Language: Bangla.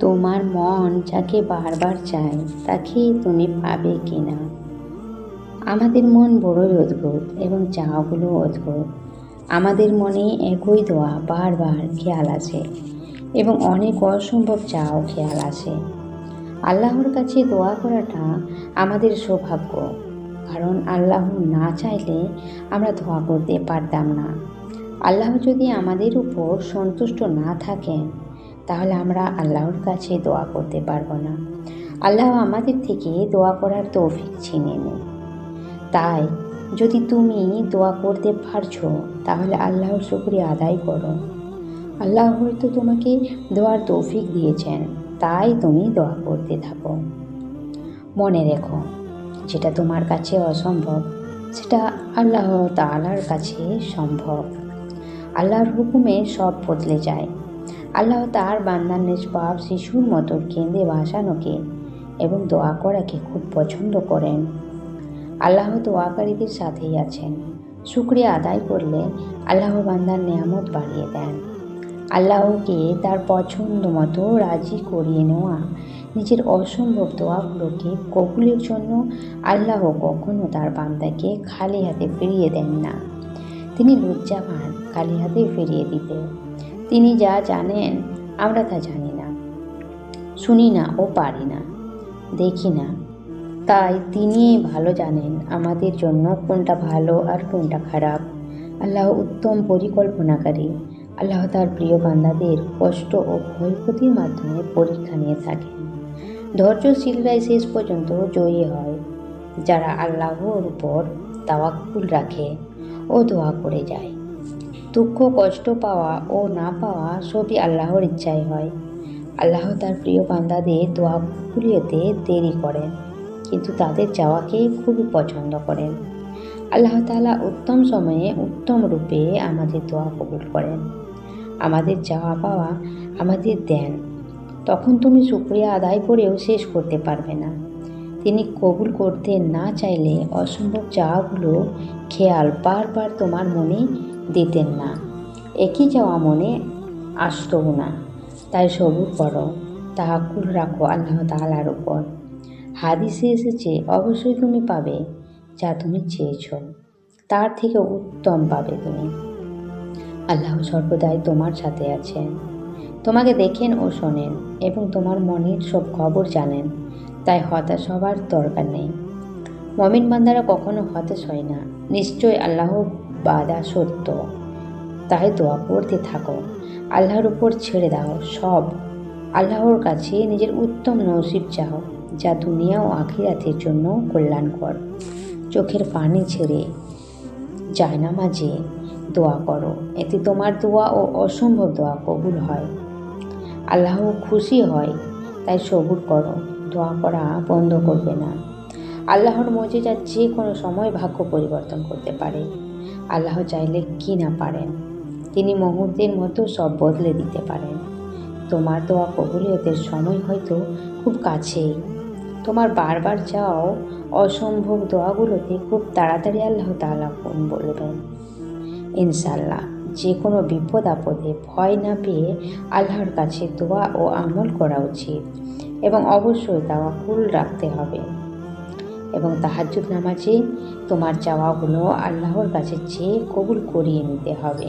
তোমার মন যাকে বারবার চায় তাকে তুমি পাবে কি না আমাদের মন বড়ই অদ্ভুত এবং চাওয়াগুলো অদ্ভুত। আমাদের মনে একই দোয়া বারবার খেয়াল আছে এবং অনেক অসম্ভব চাও খেয়াল আছে। আল্লাহর কাছে দোয়া করাটা আমাদের সৌভাগ্য, কারণ আল্লাহ না চাইলে আমরা দোয়া করতে পারতাম না। আল্লাহ যদি আমাদের উপর সন্তুষ্ট না থাকেন তাহলে আমরা আল্লাহর কাছে দোয়া করতে পারব না। আল্লাহ আমাদের থেকে দোয়া করার তৌফিক ছিনে নেয় তাই যদি তুমি দোয়া করতে পারছ, তাহলে আল্লাহর শুক্রিয়া আদায় করো। আল্লাহ হয়তো তোমাকে দোয়ার তৌফিক দিয়েছেন, তাই তুমি দোয়া করতে থাকো। মনে রেখো, যেটা তোমার কাছে অসম্ভব, সেটা আল্লাহ তালার কাছে সম্ভব। আল্লাহর হুকুমে সব বদলে যায়। আল্লাহ তার বান্দার নিষ্পাপ শিশুর মতো কেঁদে ভাসানোকে এবং দোয়া করাকে খুব পছন্দ করেন। আল্লাহ দোয়াকারীদের সাথেই আছেন। শুক্রিয়া আদায় করলে আল্লাহ বান্দার নিয়ামত বাড়িয়ে দেন। আল্লাহকে তার পছন্দ মতো রাজি করিয়ে নেওয়া, নিজের অসম্ভব দোয়াগুলোকে কবুলের জন্য আল্লাহ কখনো তার বান্দাকে খালি হাতে ফিরিয়ে দেন না। তিনি লজ্জা পান খালি হাতে ফিরিয়ে দিতে তিনি যা জানেন, আমরা তা জানি না। শুনি না ও পারি না, দেখি না। তাই তিনি ভালো জানেন আমাদের জন্য কোনটা ভালো আর কোনটা খারাপ। আল্লাহ উত্তম পরিকল্পনাকারী। আল্লাহ তার প্রিয় বান্দাদের কষ্ট ও ক্ষয়ক্ষতির মাধ্যমে পরীক্ষা নিয়ে থাকেন। ধৈর্যশীলরাই শেষ পর্যন্ত জয়ী হয়। যারা আল্লাহর উপর তাওয়াক্কুল রাখে ও দোয়া করে যায়। দুঃখ, কষ্ট পাওয়া ও না পাওয়া সবই আল্লাহর ইচ্ছাই হয়। আল্লাহ তার প্রিয় বান্দাদের দোয়া কুলিয়েতে দেরি করেন, কিন্তু তাদের চাওয়াকে খুবই পছন্দ করেন। আল্লাহ তালা উত্তম সময়ে উত্তম রূপে আমাদের দোয়া কবুল করেন। আমাদের চাওয়া পাওয়া আমাদের দেন। তখন তুমি শুক্রিয়া আদায় করেও শেষ করতে পারবে না। তিনি কবুল করতে না চাইলে অসম্ভব চাওয়াগুলো খেয়াল বারবার তোমার মনে দিতেন না। একই যাওয়া মনে আসতও না। তাই সবুর করো তাহাকুল রাখো আল্লাহ তালার উপর। হাদিসে এসেছে, অবশ্যই তুমি পাবে যা তুমি চেয়েছ। তার থেকে উত্তম পাবে তুমি। আল্লাহ সর্বদাই তোমার সাথে আছেন। তোমাকে দেখেন ও শোনেন এবং তোমার মনের সব খবর জানেন। তাই হতাশ হবার দরকার নেই। মমিন বান্দারা কখনো হতাশ হয় না। নিশ্চয় আল্লাহ বাদা সত্য। তাই দোয়া করতে থাকো। আল্লাহর উপর ছেড়ে দাও সব। আল্লাহর কাছে নিজের উত্তম নসিব চাও, যা দুনিয়া ও আখিরাতের জন্য কল্যাণকর। চোখের পানি ছেড়ে জায়নামাজে দোয়া করো। এতে তোমার দোয়া ও অসম্ভব দোয়া কবুল হয়। আল্লাহ খুশি হয়, তাই সবুর করো। দোয়া করা বন্ধ করবে না। আল্লাহর মজেজা যে কোনো সময় ভাগ্য পরিবর্তন করতে পারে। আল্লাহ চাইলে কি না পারেন। তিনি মুহূর্তের মতো সব বদলে দিতে পারেন। তোমার দোয়া কবুলিয়তের সময় হয়তো খুব কাছেই। তোমার বারবার চাও অসম্ভব দোয়াগুলোতে খুব তাড়াতাড়ি আল্লাহ তাআলা কোন বলবেন ইনশাল্লাহ যে কোনো বিপদ আপদে ভয় না পেয়ে আল্লাহর কাছে দোয়া ও আমল করা উচিত এবং অবশ্যই তাওয়াকুল রাখতে হবে। এবং তাহাজ্জুদ নামাজে তোমার চাওয়াগুলো আল্লাহর কাছে চেয়ে কবুল করিয়ে নিতে হবে।